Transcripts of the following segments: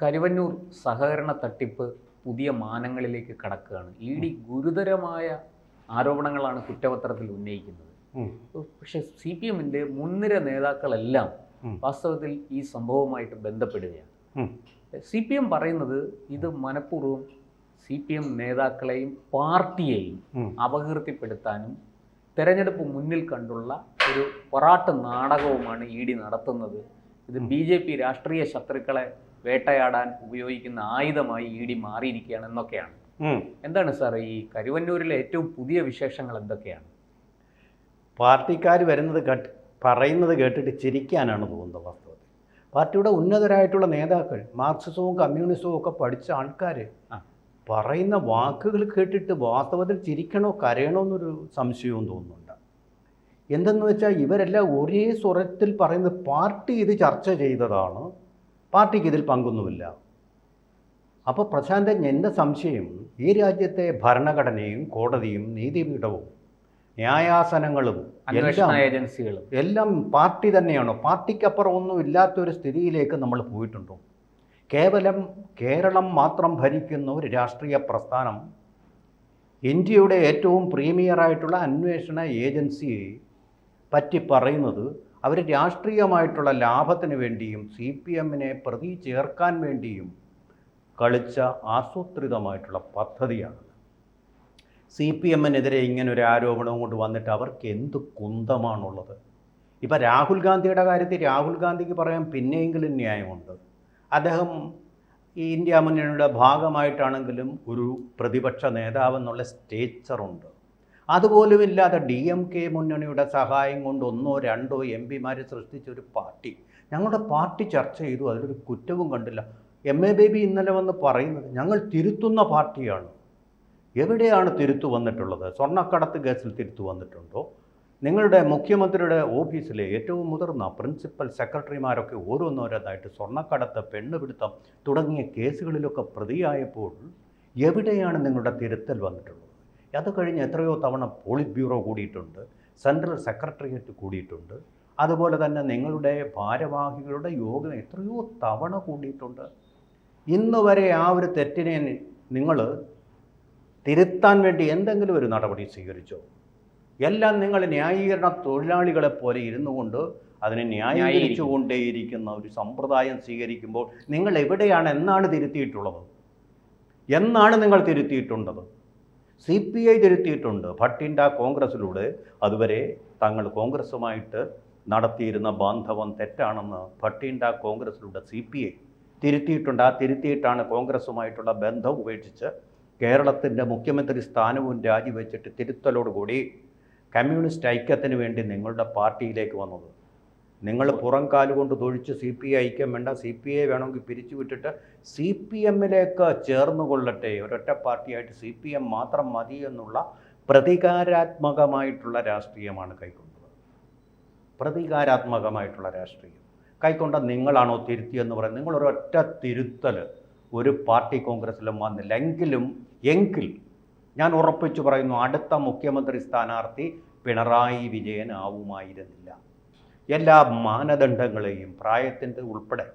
കരുവന്നൂർ സഹകരണ തട്ടിപ്പ് പുതിയ മാനങ്ങളിലേക്ക് കടക്കുകയാണ്. ഇ ഡി ഗുരുതരമായ ആരോപണങ്ങളാണ് കുറ്റപത്രത്തിൽ ഉന്നയിക്കുന്നത്. പക്ഷെ സി പി എമ്മിന്റെ മുൻനിര നേതാക്കളെല്ലാം വാസ്തവത്തിൽ ഈ സംഭവവുമായിട്ട് ബന്ധപ്പെടുകയാണ്. സി പി എം പറയുന്നത് ഇത് മനഃപൂർവം സി പി എം നേതാക്കളെയും പാർട്ടിയെയും. അപകീർത്തിപ്പെടുത്താനും തെരഞ്ഞെടുപ്പ് മുന്നിൽ കണ്ടുള്ള ഒരു പൊറാട്ട് നാടകവുമാണ് ഇ ഡി നടത്തുന്നത്. ഇത് ബി ജെ പി രാഷ്ട്രീയ ശത്രുക്കളെ വേട്ടയാടാൻ ഉപയോഗിക്കുന്ന ആയുധമായി ഇ ഡി മാറിയിരിക്കുകയാണ് എന്നൊക്കെയാണ്. എന്താണ് സാർ ഈ കരുവന്നൂരിലെ ഏറ്റവും പുതിയ വിശേഷങ്ങൾ എന്തൊക്കെയാണ്? പാർട്ടിക്കാർ വരുന്നത് കേട്ട് പറയുന്നത് കേട്ടിട്ട് ചിരിക്കാനാണ് തോന്നുന്നത് വാസ്തവത്തിൽ. പാർട്ടിയുടെ ഉന്നതരായിട്ടുള്ള നേതാക്കൾ മാർക്സിസവും കമ്മ്യൂണിസവും ഒക്കെ പഠിച്ച ആൾക്കാർ. പറയുന്ന വാക്കുകൾ കേട്ടിട്ട് വാസ്തവത്തിൽ ചിരിക്കണോ കരയണോ എന്നൊരു സംശയവും തോന്നുന്നുണ്ട്. എന്തെന്ന് വെച്ചാൽ ഇവരെല്ലാം ഒരേ സ്വരത്തിൽ പറയുന്നത് പാർട്ടി ഇത് ചർച്ച ചെയ്തതാണ്. പാർട്ടിക്ക് ഇതിൽ പങ്കൊന്നുമില്ല. അപ്പോൾ പ്രശാന്തൻ എന്റെ സംശയം ഈ രാജ്യത്തെ ഭരണഘടനയും കോടതിയും നീതിപീഠവും ന്യായാസനങ്ങളും അന്വേഷണ ഏജൻസികളും. എല്ലാം പാർട്ടി തന്നെയാണോ? പാർട്ടിക്കപ്പുറം ഒന്നും ഇല്ലാത്തൊരു സ്ഥിതിയിലേക്ക് നമ്മൾ പോയിട്ടുണ്ടോ? കേവലം കേരളം മാത്രം ഭരിക്കുന്ന ഒരു രാഷ്ട്രീയ പ്രസ്ഥാനം ഇന്ത്യയുടെ ഏറ്റവും പ്രീമിയറായിട്ടുള്ള അന്വേഷണ ഏജൻസിയെ പറ്റി പറയുന്നത് അവർ രാഷ്ട്രീയമായിട്ടുള്ള ലാഭത്തിന് വേണ്ടിയും സി പി എമ്മിനെ പ്രതി ചേർക്കാൻ വേണ്ടിയും കളിച്ച ആസൂത്രിതമായിട്ടുള്ള പദ്ധതിയാണ്. സി പി എമ്മിനെതിരെ ഇങ്ങനെ ഒരു ആരോപണവും കൊണ്ട് വന്നിട്ട് അവർക്ക് എന്ത് കുന്തമാണുള്ളത്? ഇപ്പം രാഹുൽ ഗാന്ധിയുടെ കാര്യത്തിൽ രാഹുൽ ഗാന്ധിക്ക് പറയാൻ പിന്നെയെങ്കിലും ന്യായമുണ്ട്. അദ്ദേഹം ഈ ഇന്ത്യ മുന്നണിയുടെ ഭാഗമായിട്ടാണെങ്കിലും ഒരു പ്രതിപക്ഷ നേതാവെന്നുള്ള സ്റ്റേച്ചറുണ്ട് അതുപോലും ഇല്ലാതെ ഡി എം കെ മുന്നണിയുടെ സഹായം കൊണ്ട് ഒന്നോ രണ്ടോ എം പിമാരെ സൃഷ്ടിച്ചൊരു പാർട്ടി. ഞങ്ങളുടെ പാർട്ടി ചർച്ച ചെയ്തു അതിലൊരു കുറ്റവും കണ്ടില്ല. എം എ ബേബി ഇന്നലെ വന്ന് പറയുന്നത് ഞങ്ങൾ തിരുത്തുന്ന പാർട്ടിയാണ്. എവിടെയാണ് തിരുത്തു വന്നിട്ടുള്ളത്? സ്വർണക്കടത്ത് കേസിൽ തിരുത്തു വന്നിട്ടുണ്ടോ? നിങ്ങളുടെ മുഖ്യമന്ത്രിയുടെ ഓഫീസിലെ ഏറ്റവും മുതിർന്ന പ്രിൻസിപ്പൽ സെക്രട്ടറിമാരൊക്കെ ഓരോന്നോരോന്നായിട്ട് സ്വർണക്കടത്ത് പെണ്ണുപിടുത്തം തുടങ്ങിയ കേസുകളിലൊക്കെ പ്രതിയായപ്പോൾ എവിടെയാണ് നിങ്ങളുടെ തിരുത്തൽ വന്നിട്ടുള്ളത്? അത് കഴിഞ്ഞ് എത്രയോ തവണ പോളിറ്റ് ബ്യൂറോ കൂടിയിട്ടുണ്ട് സെൻട്രൽ സെക്രട്ടേറിയറ്റ് കൂടിയിട്ടുണ്ട്. അതുപോലെ തന്നെ നിങ്ങളുടെ ഭാരവാഹികളുടെ യോഗം എത്രയോ തവണ കൂടിയിട്ടുണ്ട്. ഇന്ന് വരെ ആ ഒരു തെറ്റിനെ നിങ്ങൾ തിരുത്താൻ വേണ്ടി എന്തെങ്കിലും ഒരു നടപടി സ്വീകരിച്ചോ? എല്ലാം നിങ്ങൾ ന്യായീകരണ തൊഴിലാളികളെ പോലെ ഇരുന്നു കൊണ്ട് അതിനെ ന്യായീകരിച്ചുകൊണ്ടേയിരിക്കുന്ന ഒരു സമ്പ്രദായം സ്വീകരിക്കുമ്പോൾ നിങ്ങൾ എവിടെയാണ് എന്നാണ് തിരുത്തിയിട്ടുള്ളത്? എന്നാണ് നിങ്ങൾ തിരുത്തിയിട്ടുള്ളത് സി പി ഐ തിരുത്തിയിട്ടുണ്ട് ആ കോൺഗ്രസിലൂടെ. അതുവരെ തങ്ങൾ കോൺഗ്രസുമായിട്ട് നടത്തിയിരുന്ന ബാന്ധവം തെറ്റാണെന്ന് ഭട്ടിൻഡ കോൺഗ്രസിലൂടെ സി പി ഐ തിരുത്തിയിട്ടുണ്ട്. ആ തിരുത്തിയിട്ടാണ് കോൺഗ്രസുമായിട്ടുള്ള ബന്ധം ഉപേക്ഷിച്ച് കേരളത്തിന്റെ മുഖ്യമന്ത്രി സ്ഥാനവും രാജിവെച്ചിട്ട് തിരുത്തലോടുകൂടി കമ്മ്യൂണിസ്റ്റ് ഐക്യത്തിന് വേണ്ടി നിങ്ങളുടെ പാർട്ടിയിലേക്ക് വന്നത്. നിങ്ങൾ പുറം കാലുകൊണ്ട് തൊഴിച്ച് സി പി ഐ ഐക്യം വേണ്ട സി പി ഐ വേണമെങ്കിൽ പിരിച്ചു വിട്ടിട്ട് സി പി എമ്മിലേക്ക് ചേർന്ന് കൊള്ളട്ടെ. ഒരൊറ്റ പാർട്ടിയായിട്ട് സി പി എം മാത്രം മതി എന്നുള്ള പ്രതികാരാത്മകമായിട്ടുള്ള രാഷ്ട്രീയമാണ് കൈക്കൊണ്ടത്. പ്രതികാരാത്മകമായിട്ടുള്ള രാഷ്ട്രീയം. കൈക്കൊണ്ട നിങ്ങളാണോ തിരുത്തിയെന്ന് പറയുന്നത് നിങ്ങളൊരൊറ്റ തിരുത്തൽ ഒരു പാർട്ടി കോൺഗ്രസ്സിലും വന്നില്ല. എങ്കിലും എങ്കിൽ ഞാൻ ഉറപ്പിച്ചു പറയുന്നു അടുത്ത മുഖ്യമന്ത്രി സ്ഥാനാർത്ഥി പിണറായി വിജയൻ ആവുമായിരുന്നില്ല. എല്ലാ മാനദണ്ഡങ്ങളെയും പ്രായത്തിന്റെ ഉൾപ്പെടെ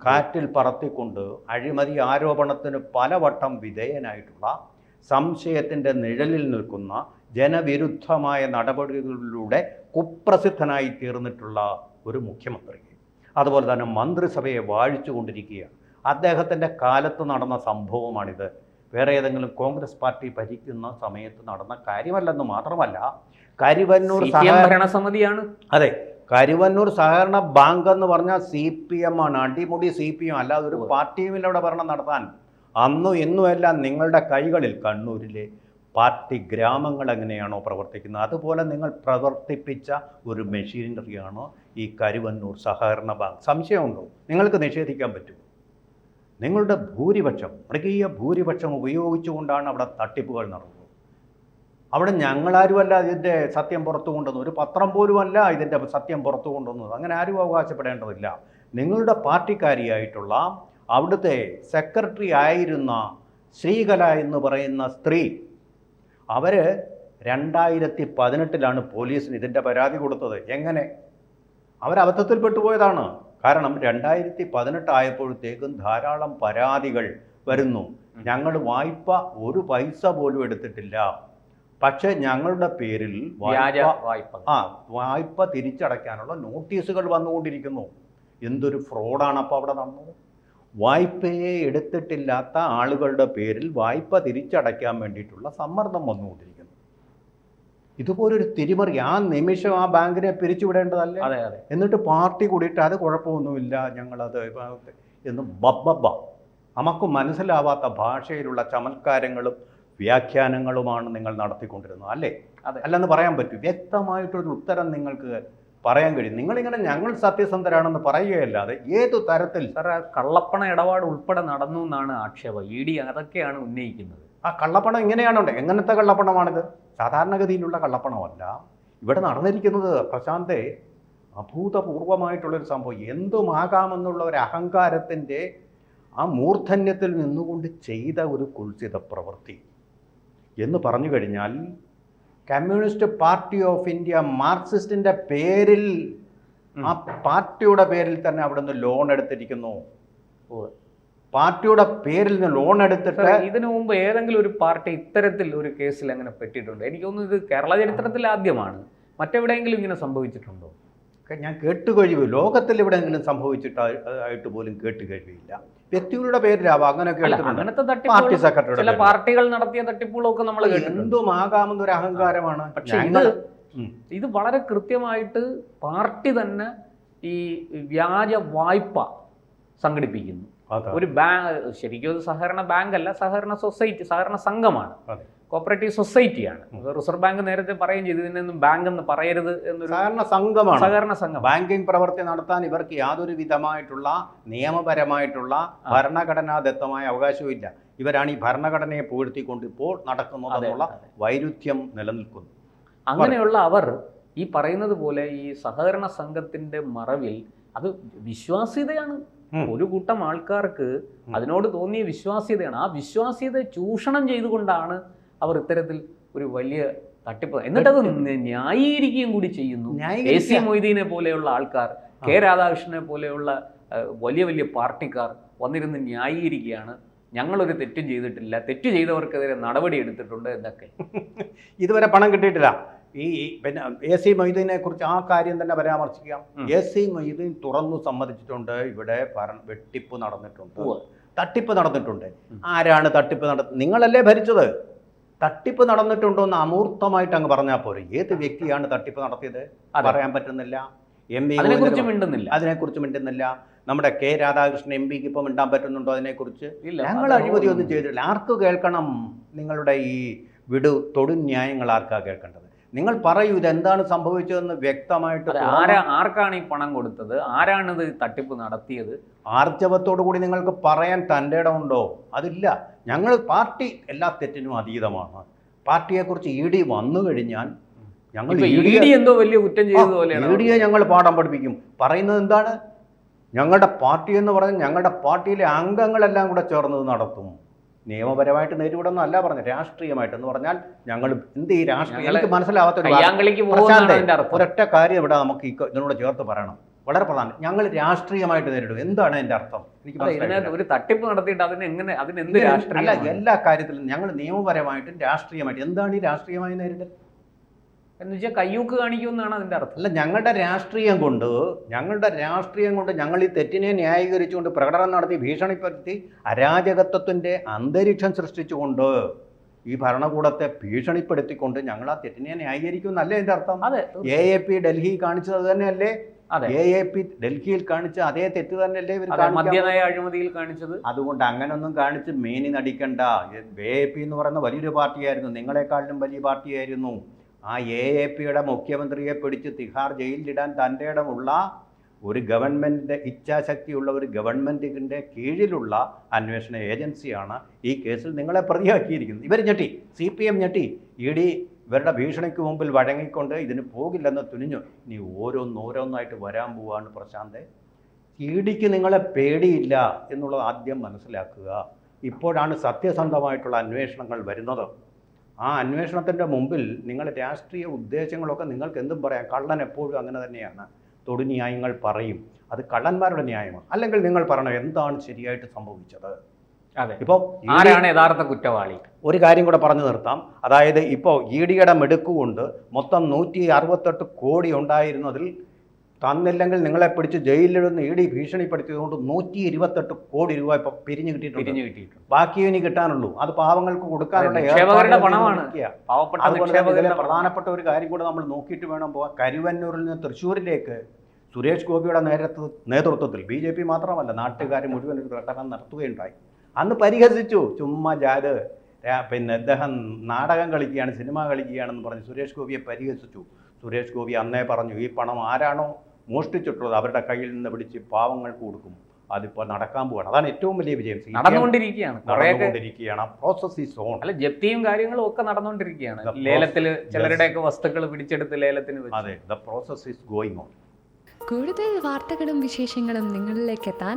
കാറ്റിൽ പറത്തിക്കൊണ്ട് അഴിമതി ആരോപണത്തിന് പലവട്ടം വിധേയനായിട്ടുള്ള സംശയത്തിന്റെ നിഴലിൽ നിൽക്കുന്ന ജനവിരുദ്ധമായ നടപടികളിലൂടെ കുപ്രസിദ്ധനായി തീർന്നിട്ടുള്ള ഒരു മുഖ്യമന്ത്രി. അതുപോലെ തന്നെ മന്ത്രിസഭയെ വാഴിച്ചുകൊണ്ടിരിക്കുകയാണ് അദ്ദേഹത്തിന്റെ കാലത്ത് നടന്ന സംഭവമാണിത്. വേറെ ഏതെങ്കിലും കോൺഗ്രസ് പാർട്ടി ഭരിക്കുന്ന സമയത്ത് നടന്ന കാര്യമല്ലെന്ന് മാത്രമല്ല കരിവന്നൂർ ഭരണസമിതിയാണ്. അതെ. കരുവന്നൂർ സഹകരണ ബാങ്ക് എന്ന് പറഞ്ഞാൽ സി പി എം ആണ്. അടിമുടി സി പി എം. അല്ലാതെ ഒരു. പാർട്ടിയുമില്ല അവിടെ ഭരണം നടത്താൻ. അന്നും ഇന്നും എല്ലാം നിങ്ങളുടെ കൈകളിൽ കണ്ണൂരിലെ പാർട്ടി ഗ്രാമങ്ങൾ എങ്ങനെയാണോ പ്രവർത്തിക്കുന്നത്? അതുപോലെ നിങ്ങൾ പ്രവർത്തിപ്പിച്ച ഒരു മെഷീനറിയാണോ ഈ കരുവന്നൂർ സഹകരണ ബാങ്ക്? സംശയമുണ്ടോ? നിങ്ങൾക്ക് നിഷേധിക്കാൻ പറ്റുമോ? നിങ്ങളുടെ ഭൂരിപക്ഷം മൃഗീയ ഭൂരിപക്ഷം ഉപയോഗിച്ചുകൊണ്ടാണ് അവിടെ തട്ടിപ്പുകൾ നടന്നത്. അവിടെ ഞങ്ങളാരുമല്ല ഇതിന്റെ സത്യം പുറത്തു കൊണ്ടുവന്നത്. ഒരു പത്രം പോലുമല്ല ഇതിന്റെ സത്യം പുറത്തു കൊണ്ടുവന്നത്. അങ്ങനെ ആരും അവകാശപ്പെടേണ്ടതില്ല. നിങ്ങളുടെ പാർട്ടിക്കാരിയായിട്ടുള്ള അവിടുത്തെ സെക്രട്ടറി ആയിരുന്ന ശ്രീകല എന്ന് പറയുന്ന സ്ത്രീ അവർ രണ്ടായിരത്തി പതിനെട്ടിലാണ് പോലീസിന് ഇതിന്റെ പരാതി കൊടുത്തത്. എങ്ങനെ? അവർ അബദ്ധത്തിൽപ്പെട്ടു പോയതാണ് കാരണം രണ്ടായിരത്തി പതിനെട്ടായപ്പോഴത്തേക്കും ധാരാളം പരാതികൾ വരുന്നു. ഞങ്ങൾ വായ്പ ഒരു പൈസ പോലും എടുത്തിട്ടില്ല. പക്ഷേ ഞങ്ങളുടെ പേരിൽ വായ്പ ആ വായ്പ തിരിച്ചടയ്ക്കാനുള്ള നോട്ടീസുകൾ വന്നുകൊണ്ടിരിക്കുന്നു. എന്തൊരു ഫ്രോഡാണ് അപ്പോൾ അവിടെ നടന്നത്? വായ്പയെ എടുത്തിട്ടില്ലാത്ത ആളുകളുടെ പേരിൽ വായ്പ തിരിച്ചടയ്ക്കാൻ വേണ്ടിയിട്ടുള്ള സമ്മർദ്ദം വന്നുകൊണ്ടിരിക്കുന്നു. ഇതുപോലൊരു തിരിമറി ആ നിമിഷം ആ ബാങ്കിനെ പിരിച്ചുവിടേണ്ടതല്ലേ? അതെ അതെ. എന്നിട്ട് പാർട്ടി കൂടിയിട്ട് അത് കുഴപ്പമൊന്നുമില്ല ഞങ്ങളത് എന്ന് ബബ്ബ നമുക്ക് മനസ്സിലാവാത്ത ഭാഷയിലുള്ള ചമത്കാരങ്ങളും വ്യാഖ്യാനങ്ങളുമാണ് നിങ്ങൾ നടത്തിക്കൊണ്ടിരുന്നത് അല്ലേ? അതെ. അല്ലെന്ന് പറയാൻ പറ്റും. വ്യക്തമായിട്ടൊരു ഉത്തരം നിങ്ങൾക്ക് പറയാൻ കഴിയും. നിങ്ങളിങ്ങനെ ഞങ്ങൾ സത്യസന്ധരാണെന്ന് പറയുകയല്ലാതെ ഏതു തരത്തിൽ? സാർ കള്ളപ്പണ ഇടപാട് ഉൾപ്പെടെ നടന്നു എന്നാണ് ആക്ഷേപം. ഇ ഡി അതൊക്കെയാണ് ഉന്നയിക്കുന്നത്. ആ കള്ളപ്പണം ഇങ്ങനെയാണുണ്ട് എങ്ങനത്തെ കള്ളപ്പണമാണിത്? സാധാരണഗതിയിലുള്ള കള്ളപ്പണമല്ല. ഇവിടെ നടന്നിരിക്കുന്നത് പ്രശാന്തെ അഭൂതപൂർവമായിട്ടുള്ളൊരു സംഭവം. എന്തുമാകാമെന്നുള്ള ഒരു അഹങ്കാരത്തിന്റെ ആ മൂർധന്യത്തിൽ നിന്നുകൊണ്ട് ചെയ്ത ഒരു കുൽസിത പ്രവൃത്തി. എന്ന് പറഞ്ഞു കഴിഞ്ഞാൽ കമ്മ്യൂണിസ്റ്റ് പാർട്ടി ഓഫ് ഇന്ത്യ മാർക്സിസ്റ്റിന്റെ പേരിൽ ആ പാർട്ടിയുടെ പേരിൽ തന്നെ അവിടെ നിന്ന് ലോൺ എടുത്തിരിക്കുന്നു. പാർട്ടിയുടെ പേരിൽ നിന്ന് ലോൺ എടുത്തിട്ട് ഇതിനു മുമ്പ് ഏതെങ്കിലും ഒരു പാർട്ടി ഇത്തരത്തിൽ ഒരു കേസിൽ അങ്ങനെ പെട്ടിട്ടുണ്ട്? എനിക്ക് തോന്നുന്നു ഇത് കേരള ചരിത്രത്തിൽ ആദ്യമാണ്. മറ്റെവിടെയെങ്കിലും ഇങ്ങനെ സംഭവിച്ചിട്ടുണ്ടോ? ഒക്കെ കേട്ട് കഴിവ് ലോകത്തിൽ എവിടെയെങ്കിലും സംഭവിച്ചിട്ട് ആയിട്ട് പോലും കേട്ട് കഴിവില്ല വ്യക്തികളുടെ പേരിലാവാം അങ്ങനെയൊക്കെ എടുത്തിട്ടുണ്ട് പാർട്ടി പേരിൽ. പാർട്ടികൾ നടത്തിയ തട്ടിപ്പുകളൊക്കെ നമ്മൾ എന്തുമാകാമെന്നൊരു അഹങ്കാരമാണ്. പക്ഷേ ഇത് ഇത് വളരെ കൃത്യമായിട്ട് പാർട്ടി തന്നെ ഈ വ്യാജ വായ്പ സംഘടിപ്പിക്കുന്നു. ഒരു ബാങ്ക് ശരിക്കും ഒരു സഹകരണ ബാങ്ക് അല്ല സഹകരണ സൊസൈറ്റി സഹകരണ സംഘമാണ്. കോപ്പറേറ്റീവ് സൊസൈറ്റിയാണ്. റിസർവ് ബാങ്ക് നേരത്തെ പറയുകയും ചെയ്തു ഇതിനൊന്നും ബാങ്ക് എന്ന് പറയരുത് എന്നൊരു സഹകരണ സംഘമാണ്. സഹകരണ സംഘം. ബാങ്കിംഗ് പ്രവൃത്തി നടത്താൻ ഇവർക്ക് യാതൊരു വിധമായിട്ടുള്ള നിയമപരമായിട്ടുള്ള ഭരണഘടനാദത്തമായ അവകാശവും ഇല്ല. ഇവരാണ് ഈ ഭരണഘടനയെ പുകഴ്ത്തിക്കൊണ്ട് ഇപ്പോൾ നടക്കുന്നത് അതെ, എന്നുള്ള അതെ. വൈരുദ്ധ്യം നിലനിൽക്കുന്നു. അങ്ങനെയുള്ള അവർ ഈ പറയുന്നത് പോലെ ഈ സഹകരണ സംഘത്തിന്റെ മറവിൽ അത് വിശ്വാസ്യതയാണ്. ഒരു കൂട്ടം ആൾക്കാർക്ക് അതിനോട് തോന്നിയ വിശ്വാസ്യതയാണ്. ആ വിശ്വാസ്യത ചൂഷണം ചെയ്തുകൊണ്ടാണ് അവർ ഇത്തരത്തിൽ ഒരു വലിയ തട്ടിപ്പ് എന്നിട്ടത് ന്യായീകരിക്കുകയും കൂടി ചെയ്യുന്നു. എ സി മൊയ്തീനെ പോലെയുള്ള ആൾക്കാർ കെ രാധാകൃഷ്ണനെ പോലെയുള്ള വലിയ വലിയ പാർട്ടിക്കാർ വന്നിരുന്ന് ന്യായീകരിക്കുകയാണ്. ഞങ്ങളൊരു തെറ്റും ചെയ്തിട്ടില്ല. തെറ്റ് ചെയ്തവർക്കെതിരെ നടപടി എടുത്തിട്ടുണ്ട് എന്നൊക്കെ. ഇതുവരെ പണം കിട്ടിയിട്ടില്ല. ഈ പിന്നെ എ സി മൊയ്തീനെ കുറിച്ച് ആ കാര്യം തന്നെ പരാമർശിക്കാം. എ സി മൊയ്തീൻ തുറന്നു സമ്മതിച്ചിട്ടുണ്ട്. ഇവിടെ വെട്ടിപ്പ് നടന്നിട്ടുണ്ട്. തട്ടിപ്പ് നടന്നിട്ടുണ്ട്. ആരാണ് തട്ടിപ്പ് നട നിങ്ങളല്ലേ ഭരിച്ചത്? തട്ടിപ്പ് നടന്നിട്ടുണ്ടോ എന്ന് അമൂർത്തമായിട്ട് അങ്ങ് പറഞ്ഞാൽ പോരെ. ഏത് വ്യക്തിയാണ് തട്ടിപ്പ് നടത്തിയത്. പറയാൻ പറ്റുന്നില്ല. എം പി അതിനെക്കുറിച്ച് മിണ്ടുന്നില്ല. അതിനെക്കുറിച്ച് മിണ്ടുന്നില്ല. നമ്മുടെ കെ രാധാകൃഷ്ണൻ എം പിക്ക് ഇപ്പം മിണ്ടാൻ പറ്റുന്നുണ്ടോ അതിനെക്കുറിച്ച്? ഇല്ല. ഞങ്ങൾ അഴിമതി ഒന്നും ചെയ്തിട്ടില്ല. ആർക്ക് കേൾക്കണം നിങ്ങളുടെ ഈ വിടു തൊടു ന്യായങ്ങൾ ആർക്കാ കേൾക്കേണ്ടത്? നിങ്ങൾ പറയൂ ഇതെന്താണ് സംഭവിച്ചതെന്ന് വ്യക്തമായിട്ട് ആരാ ആർക്കാണ് ഈ പണം കൊടുത്തത്? ആരാണിത് തട്ടിപ്പ് നടത്തിയത്? ആർജവത്തോടു കൂടി നിങ്ങൾക്ക് പറയാൻ തന്റെ ഇടമുണ്ടോ അതില്ല. ഞങ്ങൾ പാർട്ടി എല്ലാ തെറ്റിനും അതീതമാണ്. പാർട്ടിയെക്കുറിച്ച് ഇ ഡി വന്നു കഴിഞ്ഞാൽ ഞങ്ങൾ എന്തോ വലിയ കുറ്റം ചെയ്തത് ഇ ഡിയെ ഞങ്ങൾ പാഠം പഠിപ്പിക്കും. പറയുന്നത് എന്താണ്? ഞങ്ങളുടെ പാർട്ടി എന്ന് പറഞ്ഞാൽ ഞങ്ങളുടെ പാർട്ടിയിലെ അംഗങ്ങളെല്ലാം കൂടെ ചേർന്നത് നടത്തും. നിയമപരമായിട്ട് നേരിടുന്ന അല്ല പറഞ്ഞത്. രാഷ്ട്രീയമായിട്ട് എന്ന് പറഞ്ഞാൽ ഞങ്ങൾ എന്ത് ഈ രാഷ്ട്രീയ? എനിക്ക് മനസ്സിലാവാത്ത ഒരു ഒരൊറ്റ കാര്യം ഇവിടെ നമുക്ക് ഇതിനോട് ചേർത്ത് പറയണം. വളരെ പ്രധാനം. ഞങ്ങൾ രാഷ്ട്രീയമായിട്ട് നേരിടും. എന്താണ് എന്റെ അർത്ഥം? എനിക്ക്. ഒരു തട്ടിപ്പ് നടത്തിയിട്ട് അതിന് എങ്ങനെ അതിന് എന്ത് രാഷ്ട്രീയ അല്ല എല്ലാ കാര്യത്തിലും ഞങ്ങൾ നിയമപരമായിട്ടും രാഷ്ട്രീയമായിട്ടും. എന്താണ് ഈ രാഷ്ട്രീയമായി നേരിടൽ? എന്ന് വെച്ചാൽ കയ്യൂക്ക് കാണിക്കുമെന്നാണ് അതിന്റെ അർത്ഥം. അല്ല ഞങ്ങളുടെ രാഷ്ട്രീയം കൊണ്ട് ഞങ്ങളുടെ രാഷ്ട്രീയം കൊണ്ട് ഞങ്ങൾ ഈ തെറ്റിനെ ന്യായീകരിച്ചുകൊണ്ട് പ്രകടനം നടത്തി ഭീഷണിപ്പെടുത്തി അരാജകത്വത്തിന്റെ അന്തരീക്ഷം സൃഷ്ടിച്ചുകൊണ്ട് ഈ ഭരണകൂടത്തെ ഭീഷണിപ്പെടുത്തിക്കൊണ്ട് ഞങ്ങൾ ആ തെറ്റിനെ ന്യായീകരിക്കുമെന്നല്ലേ എന്റെ അർത്ഥം? അതെ. എ എ പി ഡൽഹി കാണിച്ചത് തന്നെയല്ലേ? എ എ പി ഡൽഹിയിൽ കാണിച്ച അതേ തെറ്റ് തന്നെയല്ലേ ഇവർ മദ്യനയ അഴിമതിയിൽ കാണിച്ചത്. അതുകൊണ്ട് അങ്ങനൊന്നും കാണിച്ച് മേനി നടിക്കണ്ട. എ എ പി എന്ന് പറയുന്ന വലിയൊരു പാർട്ടിയായിരുന്നു. നിങ്ങളെക്കാളിലും വലിയ പാർട്ടിയായിരുന്നു. ആ എ എ പിയുടെ മുഖ്യമന്ത്രിയെ പിടിച്ച് തിഹാർ ജയിലിലിടാൻ തന്റെ ഇടമുള്ള ഒരു ഗവൺമെന്റിന്റെ ഇച്ഛാശക്തിയുള്ള ഒരു ഗവൺമെന്റിന്റെ കീഴിലുള്ള അന്വേഷണ ഏജൻസിയാണ് ഈ കേസിൽ നിങ്ങളെ പ്രതിയാക്കിയിരിക്കുന്നത്. ഇവർ ഞെട്ടി. സി പി എം ഞെട്ടി. ഇ ഡി ഇവരുടെ ഭീഷണിക്ക് മുമ്പിൽ വഴങ്ങിക്കൊണ്ട് ഇതിന് പോകില്ലെന്ന് തുനിഞ്ഞു. ഇനി ഓരോന്നോരോന്നായിട്ട് വരാൻ പോവാണ് പ്രശാന്തെ. ഇടിക്ക് നിങ്ങളെ പേടിയില്ല എന്നുള്ളത് ആദ്യം മനസ്സിലാക്കുക. ഇപ്പോഴാണ് സത്യസന്ധമായിട്ടുള്ള അന്വേഷണങ്ങൾ വരുന്നത്. ആ അന്വേഷണത്തിന്റെ മുമ്പിൽ നിങ്ങൾ രാഷ്ട്രീയ ഉദ്ദേശങ്ങളൊക്കെ നിങ്ങൾക്ക് എന്തും പറയാം. കള്ളൻ എപ്പോഴും അങ്ങനെ തന്നെയാണ്. തൊടുന്യായങ്ങൾ പറയും. അത് കള്ളന്മാരുടെ ന്യായമാണ്. അല്ലെങ്കിൽ നിങ്ങൾ പറയണം എന്താണ് ശരിയായിട്ട് സംഭവിച്ചത്? ഇപ്പോൾ ആരാണ് യഥാർത്ഥ കുറ്റവാളി? ഒരു കാര്യം കൂടെ പറഞ്ഞു നിർത്താം. അതായത് ഇപ്പോൾ ഇ ഡിയുടെ മിടുക്കുകൊണ്ട് മൊത്തം നൂറ്റി അറുപത്തെട്ട് കോടി ഉണ്ടായിരുന്നതിൽ തന്നില്ലെങ്കിൽ നിങ്ങളെ പിടിച്ച് ജയിലിലിടുന്ന ഇ ഡി ഭീഷണിപ്പെടുത്തിയതുകൊണ്ട് നൂറ്റി ഇരുപത്തെട്ട് കോടി രൂപ ഇപ്പോൾ പിരിഞ്ഞു കിട്ടിയിട്ടുണ്ട്. പിരിഞ്ഞു കിട്ടിയിട്ടുണ്ട്. ബാക്കി ഇനി കിട്ടാനുള്ളൂ. അത് പാവങ്ങൾക്ക് കൊടുക്കാനുള്ള അതുപോലെ ഇതിലെ പ്രധാനപ്പെട്ട ഒരു കാര്യം കൂടെ നമ്മൾ നോക്കിയിട്ട് വേണം പോകാൻ കരുവന്നൂരിൽ നിന്ന് തൃശ്ശൂരിലേക്ക് സുരേഷ് ഗോപിയുടെ നേതൃത്വ നേതൃത്വത്തിൽ ബി ജെ പി മാത്രമല്ല നാട്ടുകാർ മുഴുവൻ ഒരു പ്രകടനം നടത്തുകയുണ്ടായി. അന്ന് പരിഹസിച്ചു. ചുമ്മാ ജാത് പിന്നെ അദ്ദേഹം നാടകം കളിക്കുകയാണ് സിനിമ കളിക്കുകയാണെന്ന് പറഞ്ഞ് സുരേഷ് ഗോപിയെ പരിഹസിച്ചു. സുരേഷ് ഗോപി അന്നേ പറഞ്ഞു ഈ പണം ആരാണോ മോഷ്ടിച്ചിട്ടുള്ളത് അവരുടെ കയ്യിൽ നിന്ന് പിടിച്ച് പാവങ്ങൾക്ക് കൊടുക്കും. അതിപ്പോൾ നടക്കാൻ പോവാണ്. അതാണ് ഏറ്റവും വലിയ വിജയം. നടന്നുകൊണ്ടിരിക്കുകയാണ്. നടന്നുകൊണ്ടിരിക്കുകയാണ്. പ്രോസസ് ഈസ് ഓൺ അല്ല ജപ്തിയും കാര്യങ്ങളും ഒക്കെ നടന്നുകൊണ്ടിരിക്കുകയാണ്. The process- ലേലത്തിൽ ചിലരുടെയൊക്കെ വസ്തുക്കൾ പിടിച്ചെടുത്ത് ലേലത്തിന് അതെ the process is going on കൂടുതൽ വാർത്തകളും വിശേഷങ്ങളും നിങ്ങളിലേക്ക് എത്താൻ